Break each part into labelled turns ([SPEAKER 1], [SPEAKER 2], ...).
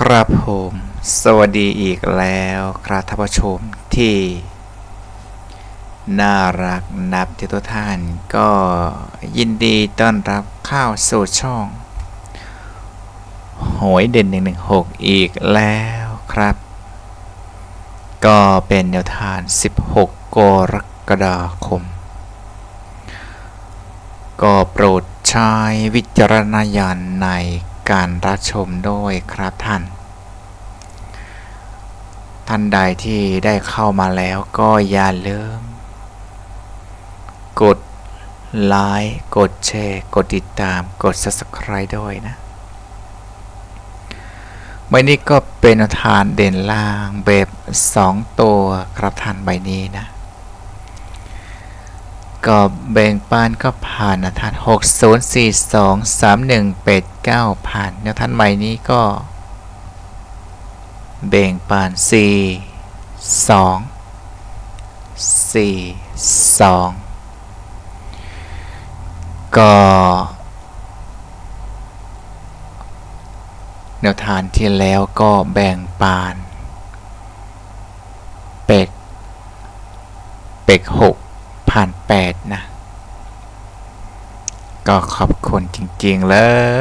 [SPEAKER 1] ครับผมสวัสดีอีกแล้วครับท่านผู้ชมที่ น่ารักนับที่ทุกท่าน ก็ยินดีต้อนรับเข้าสู่ช่องหวยเด่น 116 อีกแล้วครับ ก็เป็นแนวทาง 16 กรกฎาคม ก็โปรดใช้วิจารณญาณใน การรับชมด้วยครับท่าน ท่านใดที่ได้เข้ามาแล้วก็อย่าลืม กดไลค์กดแชร์ กดติดตามกด subscribe ด้วยนะใบนี้ก็เป็นทานเด่นล่างแบบ 2 ตัวครับท่านใบนี้นะ ก็แบ่งปันก็ผ่านนะท่าน 6042 3189 ผ่านแล้วท่านใหม่นี้ก็ แบ่งปัน4 2 4 2 ก็แนวทางที่แล้วก็แบ่งปาน เป็ก เป็กหก ผ่านแปดนะ ก็ขอบคุณจริง ๆ เล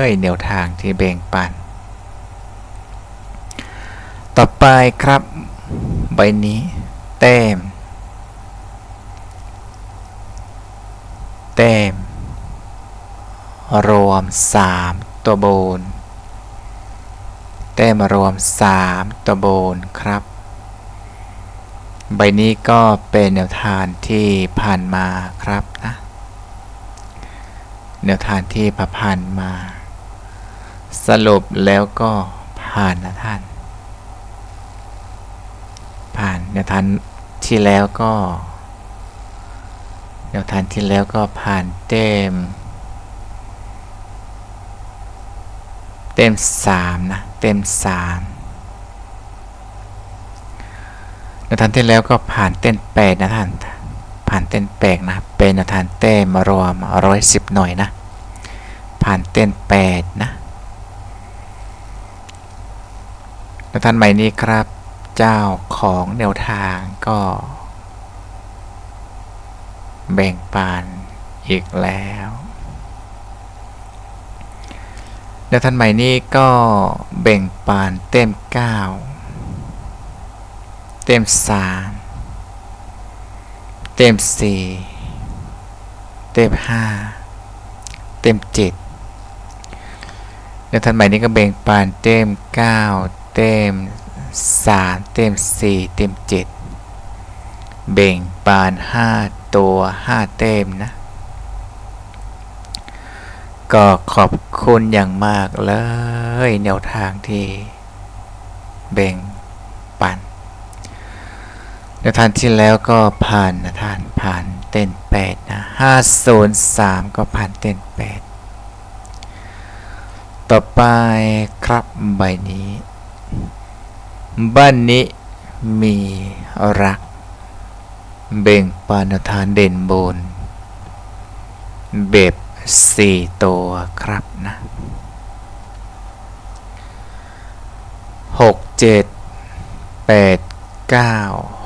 [SPEAKER 1] ยแนวทางที่แบ่งปัน ต่อไปครับ ใบนี้แต้มแต้มรวม 3 ตัวบนแต้มรวม 3 ตัวบนครับ ใบนี้ก็เป็นแนวทางที่ผ่านมาครับนะแนวทางที่ผ่านมา สรุปแล้วก็ผ่านนะท่าน ผ่านแนวทางที่แล้วก็ แนวทางที่แล้วก็ผ่านเต็ม เต็มสามนะ เต็มสามแนวทางที่แล้วก็ผ่านเต้นแปดนะท่านผ่านเต้นแปดนะ เป็นนวทางเต้มารวมร้อยสิบหน่อยนะ ผ่านเต้นแปดนะนวทางใหม่นี้ครับ เจ้าของแนวทางก็ แบ่งปันอีกแล้วแนวทางใหม่นี้ก็แบ่งปันเต็ม9 เต็ม3เต็ม4เต็ม5เต็ม7แนวทางใหม่นี้ก็แบ่งปันเต็ม9เต็ม3เต็ม4เต็ม7แบ่งปาน5ตัว5เต็มนะ ก็ขอบคุณอย่างมากเลยแนวทางที่แบ่ง แนวทางที่แล้วก็ผ่านนะท่านผ่านเต้น8นะ503ก็ผ่านเต้น8ต่อไปครับใบนี้ บ้านนี้มีรัก เบ่งปานทานเด่นบนแบบสี่ตัวครับนะหกเจ็ดแปด เก้า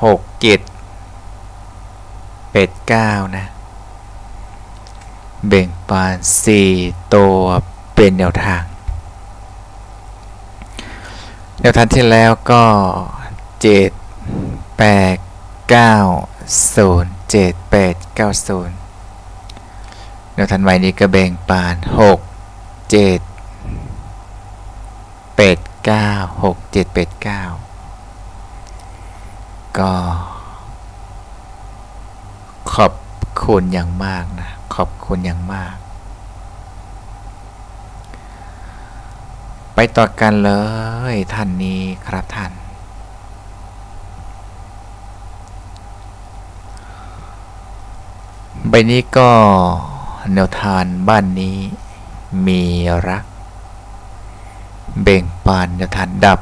[SPEAKER 1] หกเจ็ดแปดเก้านะ เบ่งปานสี่ตัวเป็นแนวทาง แนวทางที่แล้วก็เจ็ดแปดเก้าศูนย์เจ็ดแปดเก้าศูนย์แนวทางใหม่นี้ก็แบ่งปานหกเจ็ดแปดเก้าหกเจ็ดแปดเก้า ก็ ขอบคุณอย่างมากนะ ขอบคุณอย่างมาก ไปต่อกันเลยท่านนี้ครับท่านใบนี้ก็แนวทานบ้านนี้ มีรัก เบ่งปานแนวทานดับ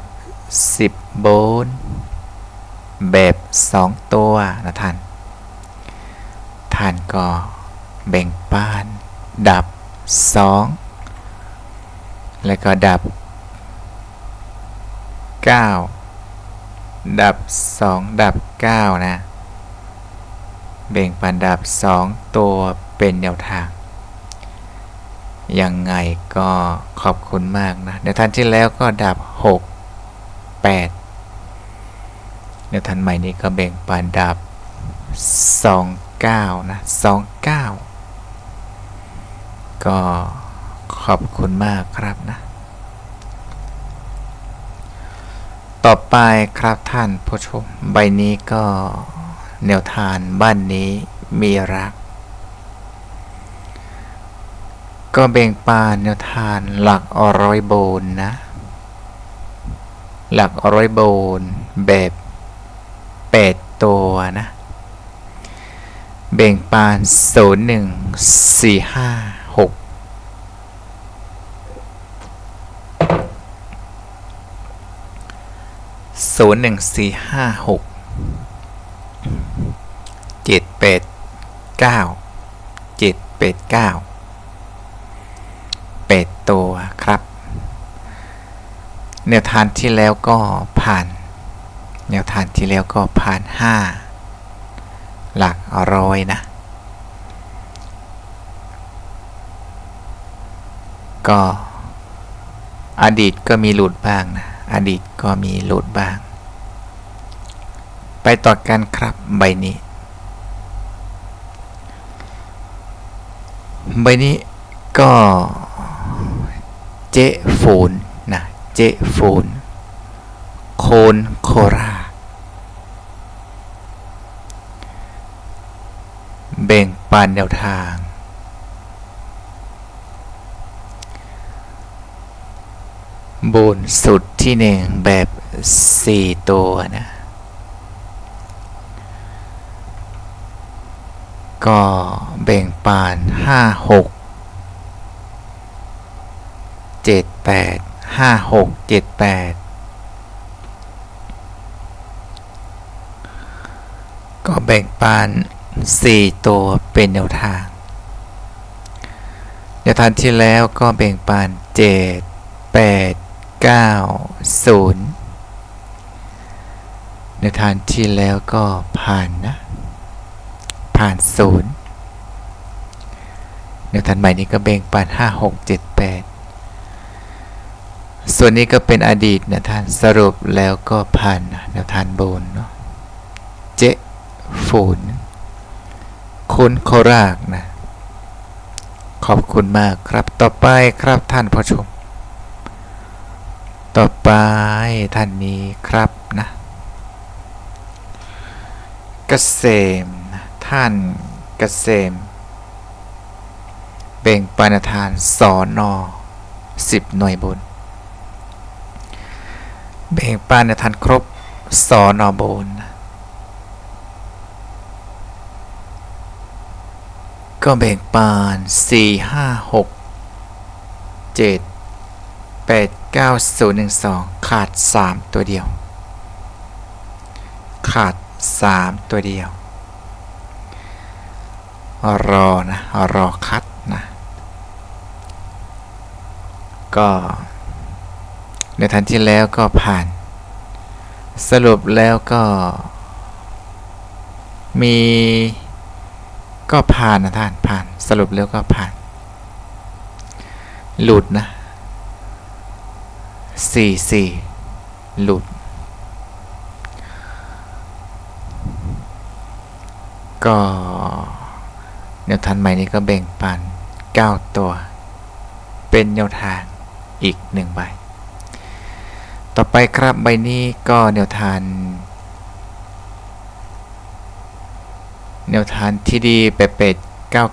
[SPEAKER 1] 10โบน แบบ 2 ตัวนะท่าน ท่านก็แบ่งปาน ดับ 2 แล้วก็ดับเก้าดับสองดับเก้านะเบ่งปันดับสองตัวเป็นแนวทาง ยังไงก็ขอบคุณมากนะ ในทันที่แล้วก็ดับ 6 8 ในทันใหม่นี้ก็เบ่งปันดับ 2 9 นะ 2 9 ก็ขอบคุณมากครับนะ ต่อไปครับท่านผู้ชม ใบนี้ก็แนวทานบ้านนี้มีรัก ก็เบ่งปานแนวทานหลักอร้อยโบนนะ หลักอร้อยโบนแบบ แปดตัวนะเบ่งปานศูนย์หนึ่งสี่ห้าหกศูนย์หนึ่งสี่ห้าหกเจ็ดแปดเก้าเจ็ดแปดเก้าแปดตัวครับแนวทานที่แล้วก็ผ่าน แนวทานที่แล้วก็ผ่านห้าหลักร้อยนะ ก็อดีตก็มีหลุดบ้างนะ อดีตก็มีหลุดบ้าง ไปต่อกันครับใบนี้ ใบนี้ก็เจฟูนนะ เจฟูนโคนโครา ชเบ่งปันแนวทางบนสุดที่หนึ่งแบบ4ตัวนะ ก็แบ่งปาน5 6 7 8 5 6 7 8ก็แบ่งปาน 4 ตัวเป็นแนวทางแนวทางที่แล้วก็แบ่งปาน7 8 9 0ในวทานที่แล้วก็ผ่านนะ ผ่านศูนย์ในทานใหม่นี้ก็เบ่งปาน5 6 7 8ส่วนนี้ก็เป็นอดีตนะท่านสรุปแล้วก็ผ่านนะแนวทานโบนเนาะเจฟูน คุณโครากนะ ขอบคุณมากครับ ต่อไปครับท่านผู้ชม ต่อไปท่านนี้ครับนะเกษมท่านเกษม เบ่งปานทานสอนอสิบหน่วยบน เบ่งปานทานครบสอนอบนนะ ก็แบ่งปานสี่ห้าหกเจ็ดแปดเก้าศูนย์หนึ่งสองขาดสามตัวเดียว ขาดสามตัวเดียว รอ นะ รอ คัด นะ ก็ในทันที่แล้วก็ผ่าน สรุปแล้วก็มี ผ่านนะท่านผ่านสรุปแล้วก็ผ่าน หลุดนะสี่สี่หลุด ก็แนวทางใหม่นี้ก็แบ่งปัน9ตัว เป็นแนวทางอีกหนึ่งใบ ต่อไปครับใบนี้ก็แนวทาง แนวทางที่ดีเป็ดเป็ด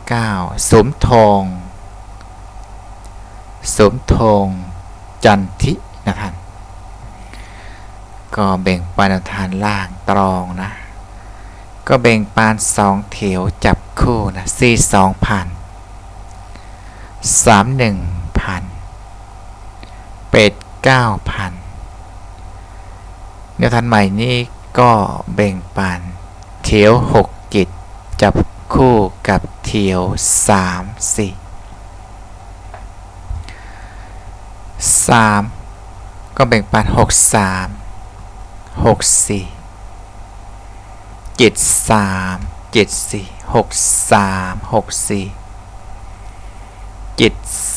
[SPEAKER 1] 99สมทองสมทองจันทินะท่านก็แบ่งปานแนวทางล่างตรองนะ ก็แบ่งปานสองเถวจับคู่นะสี่สองพันสามหนึ่งพันเป็ดเก้าพันแนวทางใหม่นี้ก็แบ่งปานเถวหก จับคู่กับเถียวสามสี่สามก็แบ่งปันหกสามหกสี่เจ็ดสามเจ็ดสี่หกสามหกสี่เจ็ด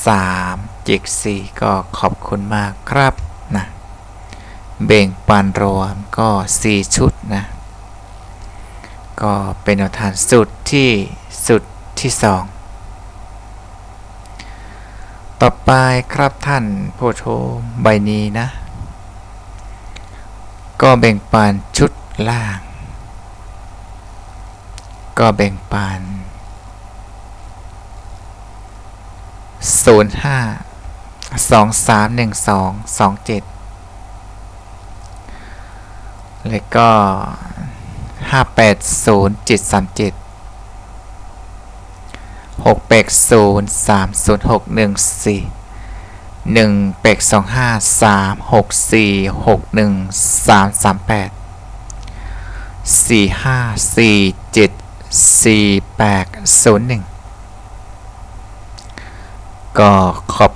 [SPEAKER 1] สามเจ็ดสี่ก็ขอบคุณมากครับนะ เบ่งปันรวมก็สี่ชุดนะ ก็เป็นแนวทางสุดที่สุดที่สองต่อไปครับท่านผู้ชมใบนี้นะ ก็แบ่งปันชุดล่าง ก็แบ่งปัน05 2312 27แล้วก็ 580737หกเป็ดสามเจ็ดหกแปดศูนย์สามศูนย์หกหนึ่งสี่หนึ่งเป็กสองห้าสามหกสี่หกหนึ่งสามสามแปดสี่ห้าสี่เจ็ดสี่แปดศูนย์หนึ่งก็ขอบ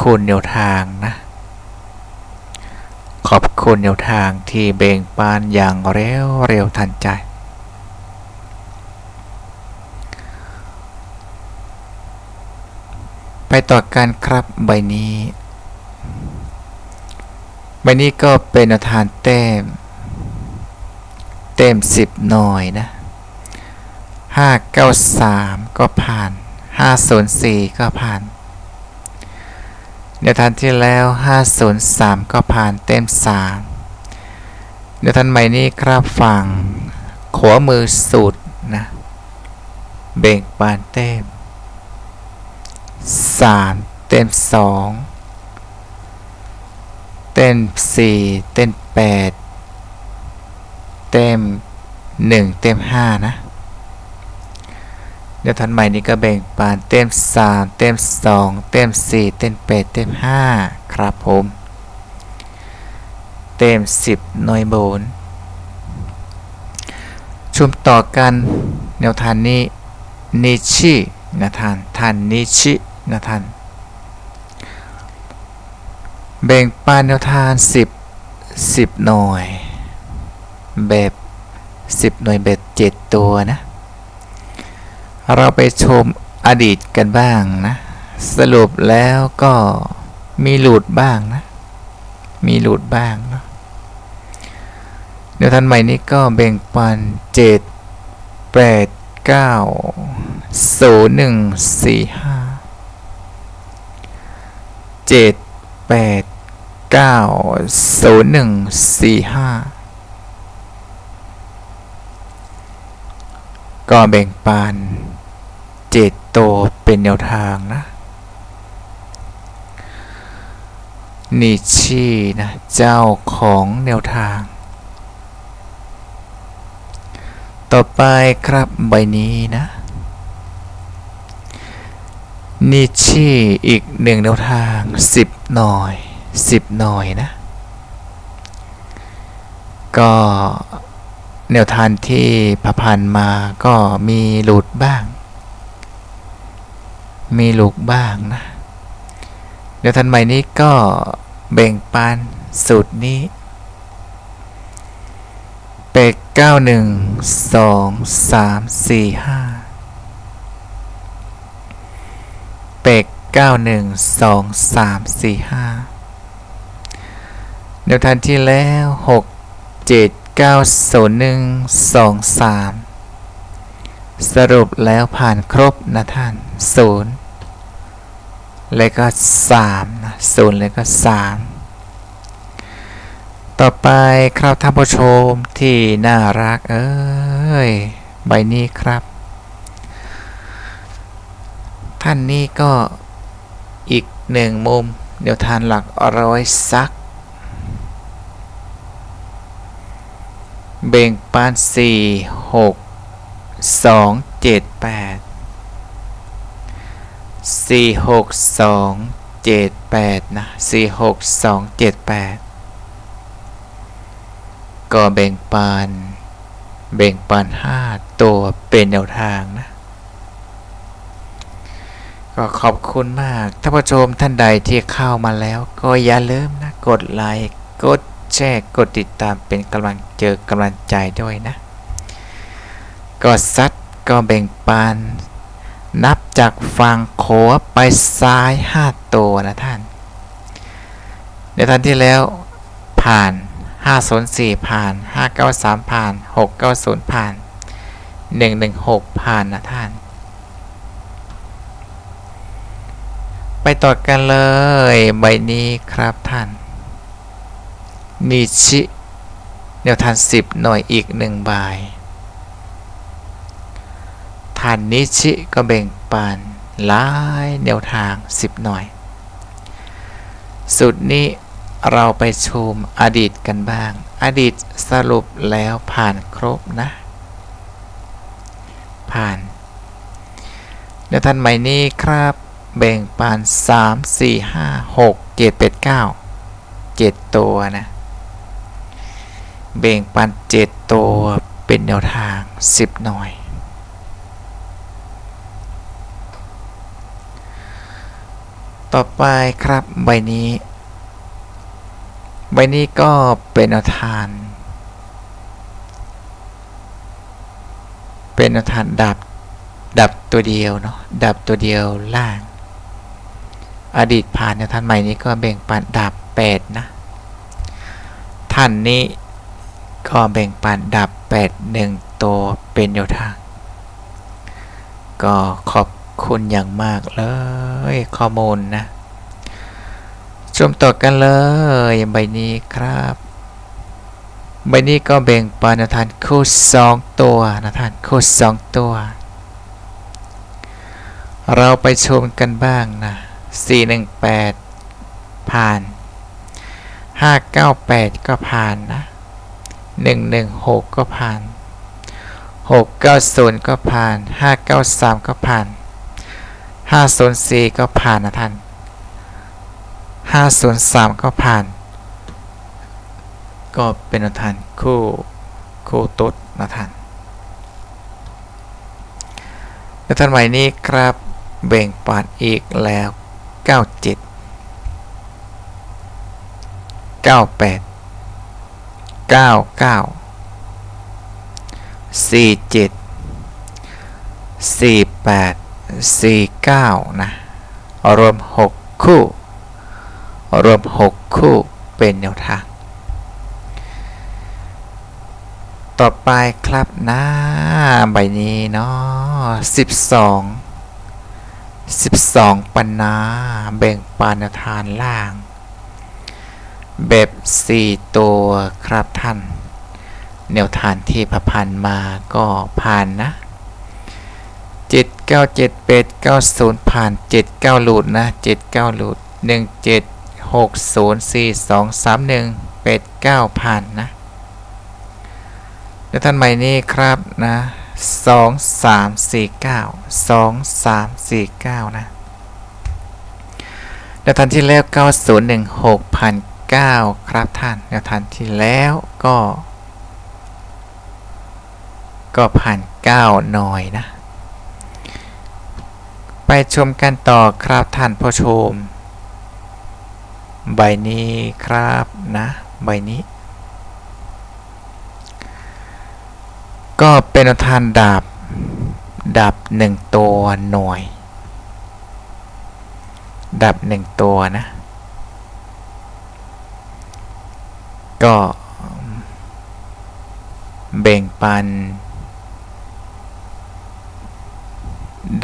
[SPEAKER 1] คุณแนวทางนะ ขอบคุณแนวทางที่เบ่งบานอย่างเร็วเร็วทันใจ ไปต่อกันครับใบนี้ ใบนี้ก็เป็นแนวทางเต็ม เต็มสิบหน่อยนะห้าเก้าสามก็ผ่านห้าศูนย์สี่ก็ผ่าน แนทางที่แล้วห้าศูนย์สามก็ผ่านเต็มสามแนทางใหม่นี้ครับฝั่งขวามือสุดนะเบ่งบานเต็มสามเต็มสองเต็มสี่เต็มแปดเต็มหนึ่งเต็มห้านะ เดี๋ยวทันใหม่นี้ก็แบ่งปานเต็มสามเต็มสองเต็มสี่เต็มแปดเต็มห้าครับผม เต็มสิบหน่วยโบนชุมต่อกันแนวทานนี้นิชินะท่านท่านนิชินะท่านแบ่งปันแนวทาน 10 10 หน่วย แบบ 10 หน่วยแบบ 7 ตัวนะ เราไปชมอดีตกันบ้างนะ สรุปแล้วก็มีหลุดบ้างนะ มีหลุดบ้างเนาะเดี๋ยวท่านใหม่นี้ก็แบ่งปันเจ็ดแปดเก้าศูนย์หนึ่งสี่ห้าเจ็ดแปดเก้าศูนย์หนึ่งสี่ห้าก็แบ่งปัน เจ็ดตัวเป็นแนวทางนะนิชีนะ เจ้าของแนวทาง ต่อไปครับใบนี้นะนิชีอีกหนึ่งแนวทางสิบหน่อยสิบหน่อยนะ ก็แนวทางที่พระพันมาก็มีหลุดบ้าง มีลุกบ้างนะแนวทางใหม่นี้ก็แบ่งปันสูตรนี้เปกเก้าหนึ่งสองสามสี่ห้าเปกเก้าหนึ่งสองสามสี่ห้าแนวทางที่แล้วหกเจ็ดเก้าศูนย์หนึ่งสองสามสรุปแล้วผ่านครบนะท่านศูนย์ แล้วก็สามนะศูนย์แล้วก็สามต่อไปครับท่านผู้ชมที่น่ารักเอ้ยใบนี้ครับ ท่านนี้ก็อีกหนึ่งมุม เดี๋ยวทานหลักร้อยซัก เบ่งปานสี่หกสองเจ็ดแปด สี่หกสองเจ็ดแปดนะสี่หกสองเจ็ดแปดก็แบ่งปันแบ่งปันห้าตัวเป็นแนวทางนะ ก็ขอบคุณมากท่านผู้ชมท่านใดที่เข้ามาแล้ว ก็อย่าลืมนะ กดไลค์กดแชร์กดติดตามเป็นกำลังเจอกำลังใจด้วยนะกดซัดก็แบ่งปัน นับจากฝั่งขวไปซ้าย 5 ตัวนะท่าน ในท่านที่แล้วผ่าน 504 ผ่าน 593 ผ่าน 690 ผ่าน 116 ผ่านนะท่าน ไปต่อกันเลย ใบนี้ครับท่าน นิชิแนวทาน10 หน่วยอีก 1 ใบ ทานนิชิก็แบ่งปันหลายแนวทาง 10 หน่วยสุดนี้เราไปชมอดีตกันบ้าง อดีตสรุปแล้วผ่านครบนะ ผ่านแนวท่านใหม่นี้ครับ แบ่งปัน3 4 5 6 7 8 9 7 ตัวนะ แบ่งปัน 7 ตัวเป็นแนวทาง 10 หน่อย ต่อไปครับใบนี้ ใบนี้ก็เป็นแนวทางเป็นแนวทางดับดับตัวเดียวเนาะดับตัวเดียวล่าง อดีตผ่านแนวทางใหม่นี้ก็แบ่งปันดับ8นะท่านนี้ก็แบ่งปันดับ8 1ตัวเป็นแนวทาก็ขอบ คุณอย่างมากเลยข้อมูลนะชมต่อกันเลยใบนี้ครับ ใบนี้ก็แบ่งปันนวทางคู่สองตัวนะท่านคู่สองตัว เราไปชมกันบ้างนะ 418 ผ่าน 598 ก็ผ่านนะ 116 ก็ผ่าน 690 ก็ผ่าน 593 ก็ผ่าน 504 ก็ผ่านนะท่าน 503 ก็ผ่าน ก็เป็นนะท่าน คู่ คู่ตุดนะท่านแล้วท่านใหม่นี้ครับแบ่งปันอีกแล้ว 97 98 99 47 48 49 นะ รวม 6 คู่ รวม 6 คู่เป็นแนวทาง ต่อไปครับนะใบนี้เนาะ12 12 ปันนา แบ่งปันแนวทานล่าง แบบ 4 ตัวครับท่าน แนวทานที่พพันมาก็ผ่านนะ 9 7 8 9 0ผ่าน 7 9 หลุดนะ 7 9 หลุด 1 7 6 0 4 2 3 1 8 9 ผ่านนะ แล้วท่านใหม่นี้ครับนะ2 3 4 9 2 3 4 9 นะแล้วท่านที่แล้ว 9016ผ่าน9ครับท่านแล้วท่านที่แล้วก็ ก็ผ่าน 9 หน่อยนะ ไปชมกันต่อครับท่านผู้ชม ใบนี้ครับนะใบนี้ ก็เป็นทานดาบดาบหนึ่งตัวหน่วย ดาบหนึ่งตัวนะ ก็แบ่งปัน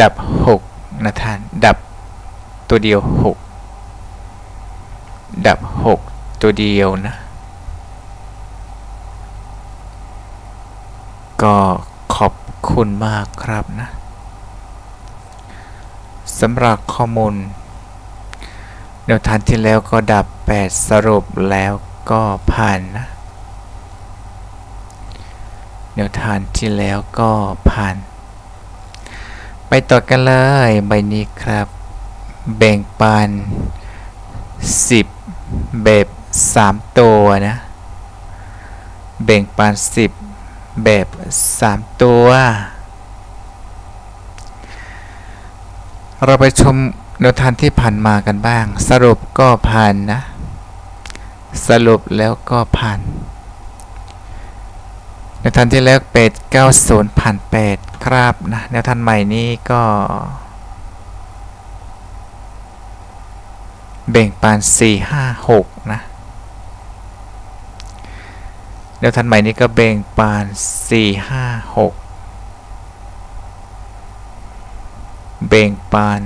[SPEAKER 1] ดับหก นะท่าน ดับตัวเดียวหกดับหกตัวเดียวนะ ก็ขอบคุณมากครับนะสำหรับข้อมูลแนวทางที่แล้วก็ดับ 8 สรุปแล้วก็ผ่านนะแนวทางที่แล้วก็ผ่าน ไปต่อกันเลยใบนี้ครับ แบ่งปัน 10 แบบ 3 ตัวนะ แบ่งปัน 10 แบบ 3 ตัว เราไปชมแนวทางที่ผ่านมากันบ้าง สรุปก็ผ่านนะ สรุปแล้วก็ผ่าน แนวทางที่แล้วเป็ด90ผ่าน8ครับนะแนวทางใหม่นี้ก็ แบ่งปาน4 5 6นะแนวทางใหม่นี้ก็แบ่งปาน4 5 6 แบ่งปาน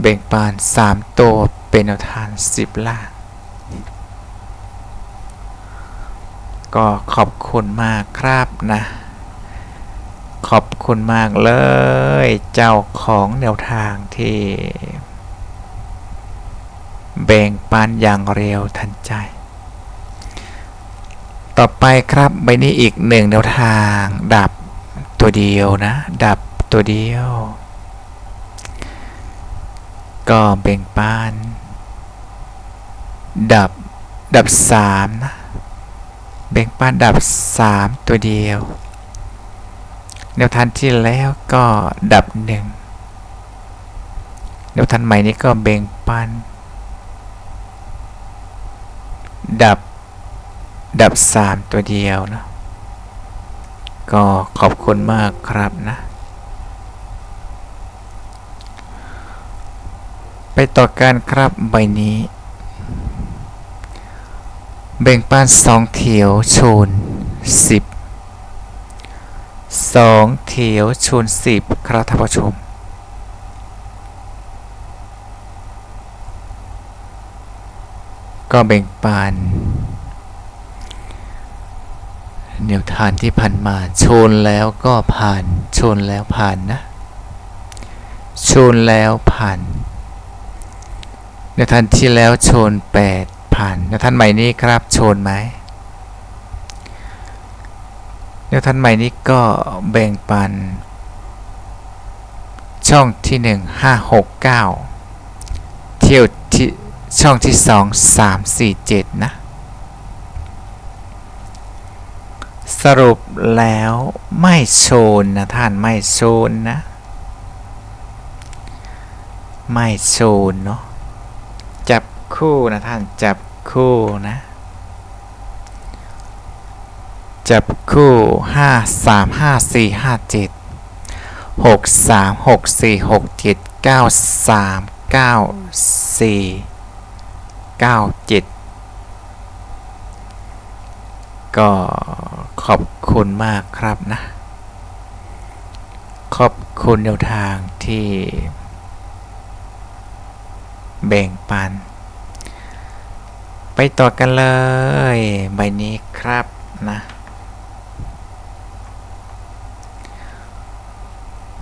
[SPEAKER 1] แบ่งปาน3ตัวเป็นแนวทาง10ล่าง ก็ขอบคุณมากครับนะ ขอบคุณมากเลย เจ้าของแนวทางที่ แบ่งปันอย่างเร็วทันใจ ต่อไปครับใบนี้อีกหนึ่งแนวทาง ดับตัวเดียวนะ ดับตัวเดียว ก็แบ่งปันดับดับสามนะ แบ่งปันดับสามตัวเดียว แนวทางที่แล้วก็ดับหนึ่งแนวทางใหม่นี้ก็แบ่งปัน ดับ ดับสามตัวเดียวนะก็ขอบคุณมากครับนะ ไปต่อกันครับใบนี้ แบ่งปันสองเถียวชูนสิบสองเถียวชูนสิบครับท่านผู้ชมก็แบ่งปันแนวทางที่ผ่านมาชนแล้วก็ผ่านชนแล้วผ่านนะชนแล้วผ่านแนวทางที่แล้วชนแปด ผ่านแนวทางใหม่นี้ครับชนไหมแนวท่างใหม่นี้ก็แบ่งปัน ช่องที่หนึ่งห้าหกเก้าเที่ยวที่ช่องที่สองสามสี่เจ็ดนะ สรุปแล้วไม่โชนนะท่านไม่โชนนะ ไม่โชนเนาะจับคู่นะท่านจับ คู่นะ จับคู่ห้าสามห้าสี่ห้าเจ็ดหกสามหกสี่หกเจ็ดเก้าสามเก้าสี่เก้าเจ็ดก็ขอบคุณมากครับนะ ขอบคุณแนวทางที่ แบ่งปัน ไปต่อกันเลย ใบนี้ครับนะ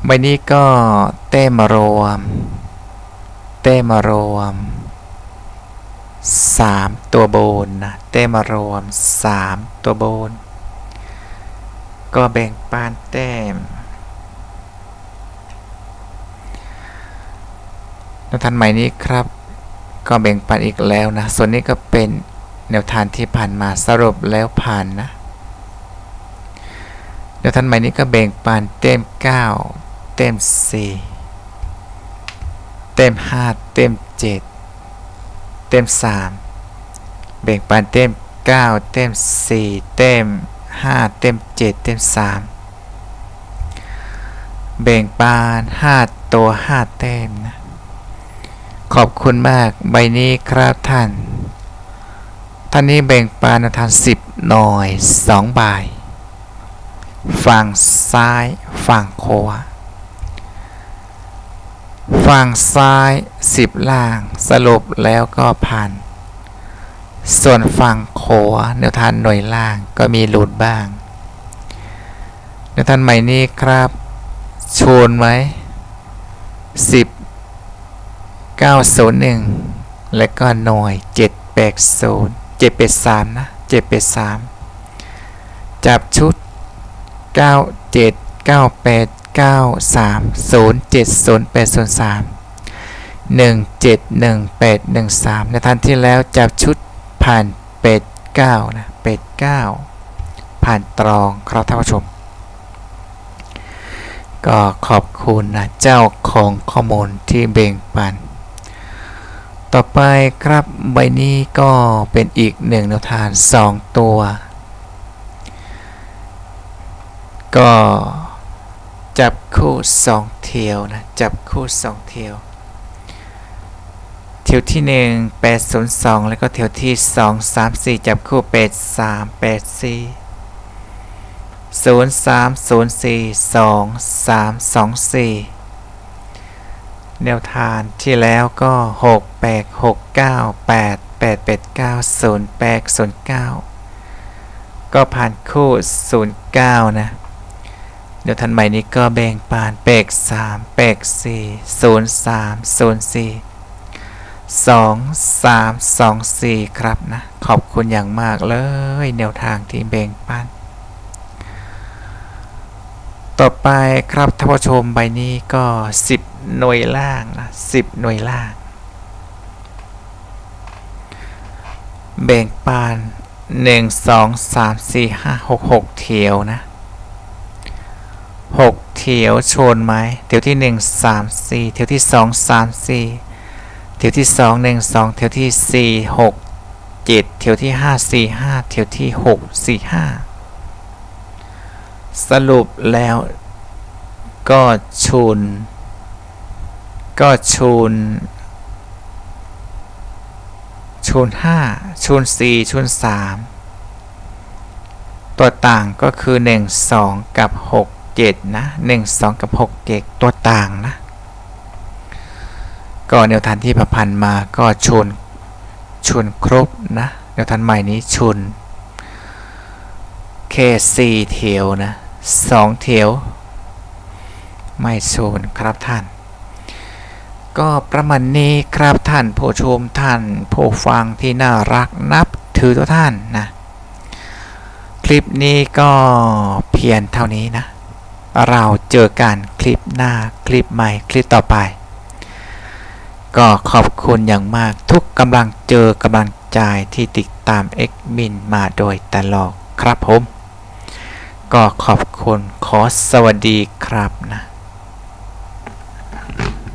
[SPEAKER 1] ใบนี้ก็เต้มารวม เต้มารวมสามตัวโบนนะ เต้มารวมสามตัวโบน ก็แบ่งปานแต้มนทางใหม่นี้ครับ ก็แบ่งปันอีกแล้วนะ ส่วนนี้ก็เป็นแนวทางที่ผ่านมาสรุปแล้วผ่านนะแนวทางใหม่นี้ก็แบ่งปันเต็ม 9 เต็ม 4 เต็ม 5 เต็ม 7 เต็ม 3 แบ่งปันเต็ม 9 เต็ม 4 เต็ม 5 เต็ม 7 เต็ม 3 แบ่งปาน5 ตัว 5 เต็มนะ ขอบคุณมากใบนี้ครับท่าน ท่านนี้แบ่งปานทาน10หน่อย2ใบฝั่งซ้ายฝั่งขวาฝั่งซ้าย10ล่างสรุปแล้วก็ผ่านส่วนฝั่งขวาแนวทานหน่วยล่างก็มีหลุดบ้างแนวทานใหม่นี้ครับชนไหม10 901 และก็หน่วย 780 783 นะ 783 จับชุด 97 98 93 07 08 03 171813 ในทันที่แล้วจับชุดผ่านเป็ด9นะเป็ด9ผ่านตรองครับท่านผู้ชม ก็ขอบคุณนะเจ้าของข้อมูลที่เบ่งปัน ต่อไปครับใบนี้ก็เป็นอีกหนึ่งแนวทาง2 ตัว ก็จับคู่ 2 เทียวนะ จับคู่ 2 เทียว เทียวที่ 1 8 0 2 แล้วก็เทียวที่ 2 3 4 จับคู่ 8 3 8 4 0 3 0 4 2 3 2 4 แนวทางที่แล้วก็หกแปดหกเก้าแปดแปดแปดเก้าศูนย์แปดศูนย์เก้าก็ผ่านคู่ศูนย์เก้านะเดี๋ยวทันใหม่นี้ก็แบ่งปานเปกสามเปกสี่ศูนย์สามศูนย์สี่สองสามสองสี่ครับนะ ขอบคุณอย่างมากเลย แนวทางที่แบ่งปัน ต่อไปครับท่านผู้ชมใบนี้ก็ 10 หน่วยล่างนะ10 หน่วยล่าง แบ่งปาน 1 2 3 4 5 6 6 เที่ยวนะหกเถียวชนไหมเถียวที่หนึ่งสามสี่เถียวที่สองสามสี่เถียวที่สองหนึ่งสองเถียวที่สี่หกเจ็ดเถียวที่ห้าสี่ห้าเถียวที่หกสี่ห้า สรุปแล้ว ก็ชูนก็ชูนชูนห้าชูนสี่ชูนสามตัวต่างก็คือหนึ่งสองกับหก7นะ 1 2 กับ6เกกตัวต่างนะ ก็แนวทางที่ประพันธ์มาก็ชนชนครบนะแนวทางใหม่นี้ชนแค่4เทียวนะ 2เที่ยวไม่ชนครับท่าน ก็ประมาณนี้ครับท่านผู้ชมท่านผู้ฟังที่น่ารักนับถือทุกท่านนะ คลิปนี้ก็เพียงเท่านี้นะ เราเจอกันคลิปหน้าคลิปใหม่คลิปต่อไป ก็ขอบคุณอย่างมากทุกกำลังเจอกำลังใจที่ติดตามเอ็กมินมาโดยตลอดครับผม ก็ขอบคุณขอสวัสดีครับนะ